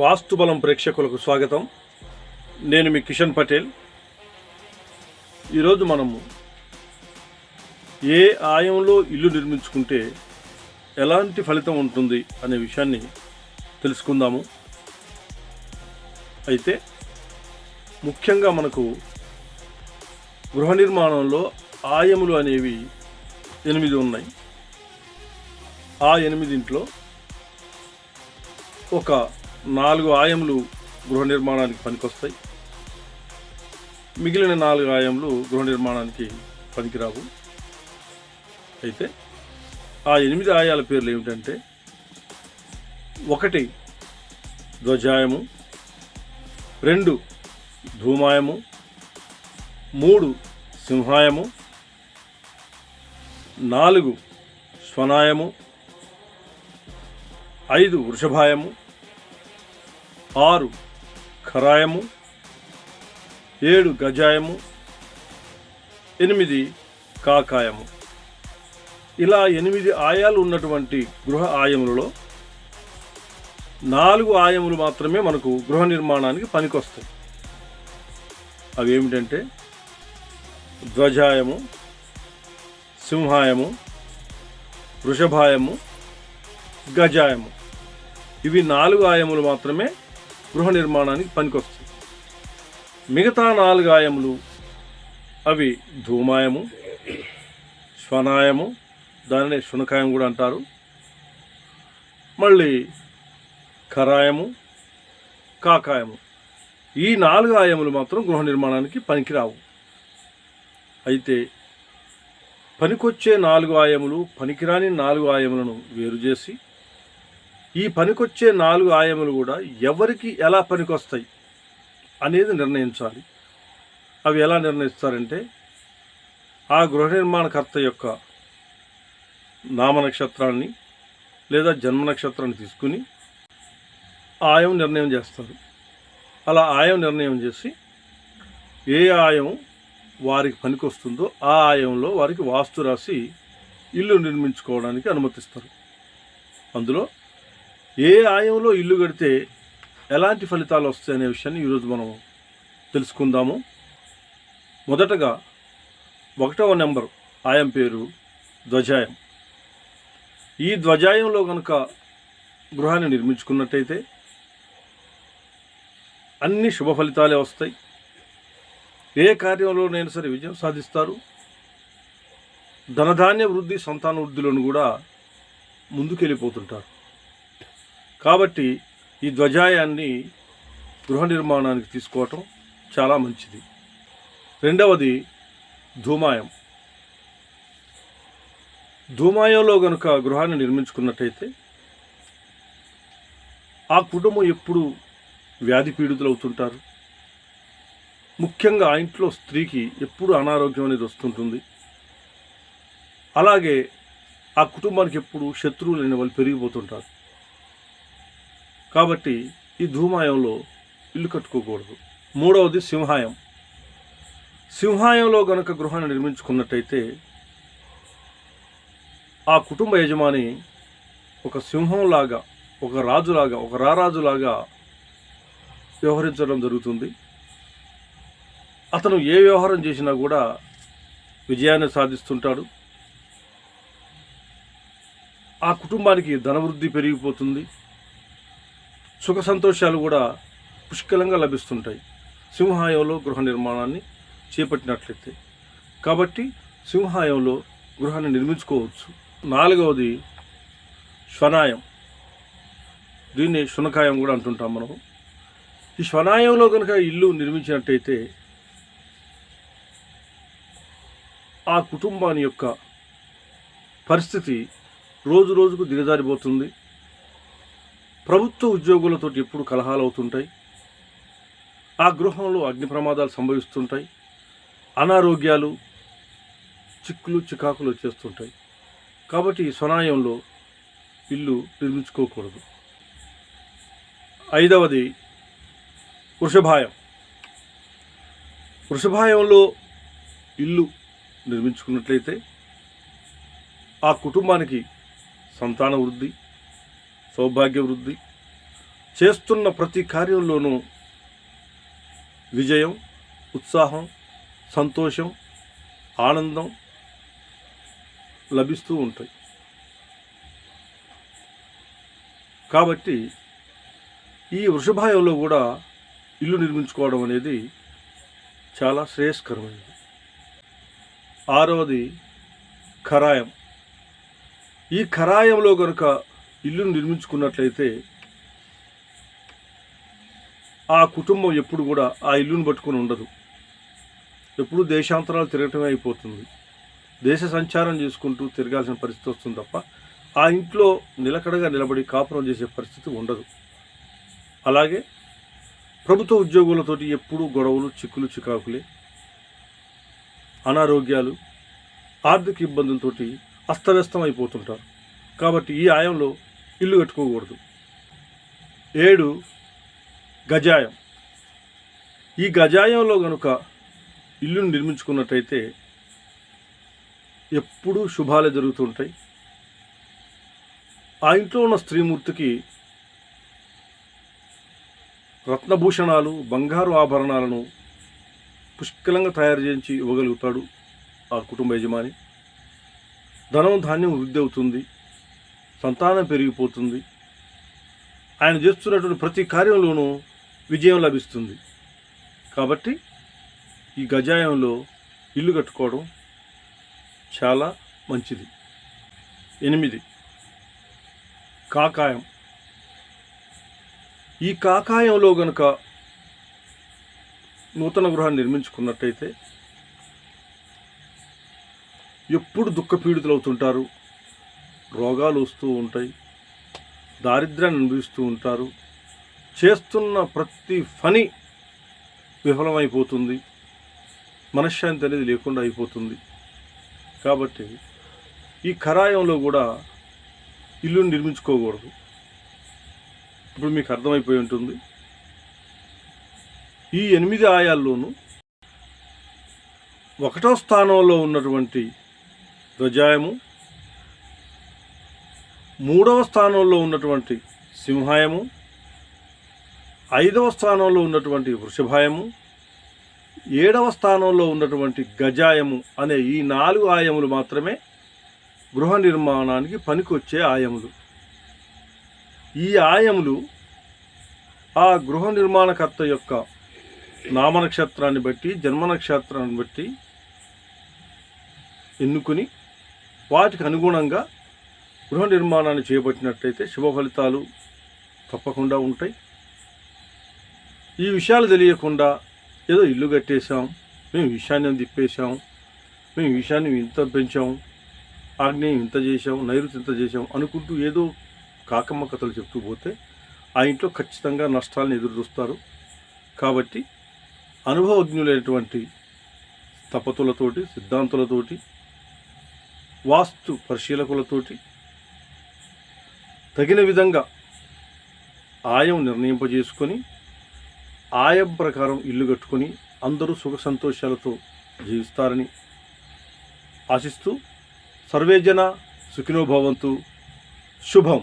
వాస్తుబలం ప్రేక్షకులకు స్వాగతం. నేను మీ కిషన్ పటేల్. ఈరోజు మనము ఏ ఆయంలో ఇల్లు నిర్మించుకుంటే ఎలాంటి ఫలితం ఉంటుంది అనే విషయాన్ని తెలుసుకుందాము. అయితే ముఖ్యంగా మనకు గృహ నిర్మాణంలో ఆయములు అనేవి ఎనిమిది ఉన్నాయి. ఆ ఎనిమిదింట్లో ఒక నాలుగు ఆయములు గృహ నిర్మాణానికి పనికొస్తాయి. మిగిలిన నాలుగు ఆయములు గృహ నిర్మాణానికి పనికిరావు. అయితే ఆ ఎనిమిది ఆయాల పేర్లు ఏమిటంటే ఒకటి ధ్వజాయము రెండు ధూమాయము మూడు సింహాయము నాలుగు స్వనాయము ఐదు వృషభాయము ఆరు ఖరాయము ఏడు గజాయము ఎనిమిది కాకాయము. ఇలా ఎనిమిది ఆయాలు ఉన్నటువంటి గృహ ఆయములలో నాలుగు ఆయములు మాత్రమే మనకు గృహ నిర్మాణానికి పనికొస్తాయి. అవి ఏమిటంటే ధ్వజాయము సింహాయము వృషభాయము గజాయము. ఇవి నాలుగు ఆయములు మాత్రమే గృహ నిర్మాణానికి పనికొస్తాయి. మిగతా నాలుగు ఆయములు అవి ధూమాయము శ్వనాయము దానిని శునకాయం కూడా అంటారు. మళ్ళీ కరాయము కాకాయము. ఈ నాలుగు ఆయములు మాత్రం గృహ నిర్మాణానికి పనికిరావు. అయితే పనికొచ్చే నాలుగు ఆయములు పనికిరాని నాలుగు ఆయములను వేరు చేసి ఈ పనికొచ్చే నాలుగు ఆయములు కూడా ఎవరికి ఎలా పనికొస్తాయి అనేది నిర్ణయించాలి. అవి ఎలా నిర్ణయిస్తారంటే ఆ గృహ నిర్మాణకర్త యొక్క నామ నక్షత్రాన్ని లేదా జన్మ నక్షత్రాన్ని తీసుకుని ఆయం నిర్ణయం చేస్తారు. అలా ఆయం నిర్ణయం చేసి ఏ ఆయం వారికి పనికొస్తుందో ఆ ఆయంలో వారికి వాస్తు రాసి ఇల్లు నిర్మించుకోవడానికి అనుమతిస్తారు. అందులో ఏ ఆయంలో ఇల్లు కడితే ఎలాంటి ఫలితాలు వస్తాయనే విషయాన్ని ఈరోజు మనం తెలుసుకుందాము. మొదటగా ఒకటవ నెంబర్ ఆయం పేరు ధ్వజాయం. ఈ ధ్వజాయంలో కనుక గృహాన్ని నిర్మించుకున్నట్టయితే అన్ని శుభ ఫలితాలే వస్తాయి. ఏ కార్యంలోనైనా సరే విజయం సాధిస్తారు. ధనధాన్య వృద్ధి సంతాన వృద్ధిలోను కూడా ముందుకెళ్ళిపోతుంటారు. కాబట్టి ఈ ధ్వజాయాన్ని గృహ నిర్మాణానికి తీసుకోవటం చాలా మంచిది. రెండవది ధూమాయం. ధూమాయంలో గనుక గృహాన్ని నిర్మించుకున్నట్టయితే ఆ కుటుంబం ఎప్పుడు వ్యాధి పీడితులు అవుతుంటారు ముఖ్యంగా ఆ ఇంట్లో స్త్రీకి ఎప్పుడు అనారోగ్యం అనేది వస్తుంటుంది. అలాగే ఆ కుటుంబానికి ఎప్పుడు శత్రువులు లేని వాళ్ళు పెరిగిపోతుంటారు. కాబట్టి ఈ ధూమాయంలో ఇల్లు కట్టుకోకూడదు. మూడవది సింహాయం. సింహాయంలో గనక గృహాన్ని నిర్మించుకున్నట్టయితే ఆ కుటుంబ యజమాని ఒక సింహంలాగా ఒక రాజులాగా ఒక రారాజులాగా వ్యవహరించడం జరుగుతుంది. అతను ఏ వ్యవహారం చేసినా కూడా విజయాన్ని సాధిస్తుంటాడు. ఆ కుటుంబానికి ధనవృద్ధి పెరిగిపోతుంది. సుఖ సంతోషాలు కూడా పుష్కలంగా లభిస్తుంటాయి. సింహాయంలో గృహ నిర్మాణాన్ని చేపట్టినట్లయితే. కాబట్టి సింహాయంలో గృహాన్ని నిర్మించుకోవచ్చు. నాలుగవది శ్వనాయం. దీన్ని శునకాయం కూడా అంటుంటాం మనం ఈ శ్వనాయంలో కనుక ఇల్లు నిర్మించినట్టయితే ఆ కుటుంబాన్ని యొక్క పరిస్థితి రోజు రోజుకు దిగజారిపోతుంది. ప్రభుత్వ ఉద్యోగులతో ఎప్పుడు కలహాలు అవుతుంటాయి? ఆ గృహంలో అగ్ని ప్రమాదాలు సంభవిస్తుంటాయి. అనారోగ్యాలు చిక్కులు చికాకులు వచ్చేస్తుంటాయి. కాబట్టి ఈ స్వనాయంలో ఇల్లు నిర్మించుకోకూడదు. ఐదవది వృషభాయం. వృషభాయంలో ఇల్లు నిర్మించుకున్నట్లయితే ఆ కుటుంబానికి సంతాన వృద్ధి సౌభాగ్య వృద్ధి చేస్తున్న ప్రతి కార్యంలోనూ విజయం ఉత్సాహం సంతోషం ఆనందం లభిస్తూ ఉంటాయి. కాబట్టి ఈ వృషభాయంలో కూడా ఇల్లు నిర్మించుకోవడం అనేది చాలా శ్రేయస్కరమైనది. ఆరవది ఖరాయం. ఈ ఖరాయంలో కనుక ఇల్లును నిర్మించుకున్నట్లయితే ఆ కుటుంబం ఎప్పుడు కూడా ఆ ఇల్లును పట్టుకొని ఉండదు. ఎప్పుడు దేశాంతరాలు తిరగటమే అయిపోతుంది. దేశ సంచారం చేసుకుంటూ తిరగాల్సిన పరిస్థితి వస్తుంది తప్ప ఆ ఇంట్లో నిలకడగా నిలబడి కాపురం చేసే పరిస్థితి ఉండదు. అలాగే ప్రభుత్వ ఉద్యోగులతోటి ఎప్పుడూ గొడవలు చిక్కులు చికాకులే అనారోగ్యాలు ఆర్థిక ఇబ్బందులతోటి అస్తవ్యస్తం అయిపోతుంటారు కాబట్టి ఈ ఆయంలో ఇల్లు కట్టుకోకూడదు. ఏడు గజాయం. ఈ గజాయంలో కనుక ఇల్లును నిర్మించుకున్నట్టయితే ఎప్పుడూ శుభాలే జరుగుతుంటాయి ఆ ఇంట్లో ఉన్న స్త్రీమూర్తికి రత్నభూషణాలు బంగారు ఆభరణాలను పుష్కలంగా తయారు చేయించి ఇవ్వగలుగుతాడు ఆ కుటుంబ యజమాని. ధనం ధాన్యం వృద్ధి అవుతుంది. సంతానం పెరిగిపోతుంది. ఆయన చేస్తున్నటువంటి ప్రతి కార్యంలోనూ విజయం లభిస్తుంది. కాబట్టి ఈ గజాయంలో ఇల్లు కట్టుకోవడం చాలా మంచిది. ఎనిమిది. కాకాయం. ఈ కాకాయంలో గనుక నూతన గృహాన్ని నిర్మించుకున్నట్టయితే ఎప్పుడు దుఃఖపీడితులు అవుతుంటారు రోగాలు వస్తూ ఉంటాయి దారిద్ర్యాన్ని అనుభవిస్తూ ఉంటారు. చేస్తున్న ప్రతి పని విఫలమైపోతుంది. మనశ్శాంతి అనేది లేకుండా అయిపోతుంది. కాబట్టి ఈ కరాయంలో కూడా ఇల్లు నిర్మించుకోకూడదు. ఇప్పుడు మీకు అర్థమైపోయి ఉంటుంది. ఈ ఎనిమిది ఆయాల్లోనూ ఒకటో స్థానంలో ఉన్నటువంటి ధ్వజాయము మూడవ స్థానంలో ఉన్నటువంటి సింహాయము ఐదవ స్థానంలో ఉన్నటువంటి వృషభాయము ఏడవ స్థానంలో ఉన్నటువంటి గజాయము అనే ఈ నాలుగు ఆయములు మాత్రమే గృహ నిర్మాణానికి పనికొచ్చే ఆయములు. ఈ ఆయములు ఆ గృహ నిర్మాణకర్త యొక్క నామనక్షత్రాన్ని బట్టి జన్మ నక్షత్రాన్ని బట్టి ఎన్నుకుని వాటికి అనుగుణంగా గృహ నిర్మాణాన్ని చేపట్టినట్టయితే శుభ ఫలితాలు తప్పకుండా ఉంటాయి. ఈ విషయాలు తెలియకుండా ఏదో ఇల్లు కట్టేశాం మేము ఈశాన్యం తిప్పేశాం మేము ఈశాన్యం ఇంత పెంచాం ఆగ్నేయం ఇంత చేశాం నైరుతి ఇంత చేశాం అనుకుంటూ ఏదో కాకమ్మ కథలు చెప్తూ పోతే ఆ ఇంట్లో ఖచ్చితంగా నష్టాలను ఎదురు చూస్తారు కాబట్టి అనుభవజ్ఞులైనటువంటి తపతులతోటి సిద్ధాంతులతోటి వాస్తు పరిశీలకులతోటి తగిన విధంగా ఆయం నిర్ణయింపజేసుకొని ఆయం ప్రకారం ఇల్లు కట్టుకొని అందరూ సుఖ సంతోషాలతో జీవిస్తారని ఆశిస్తూ సర్వేజన సుఖినోభవంతు శుభం.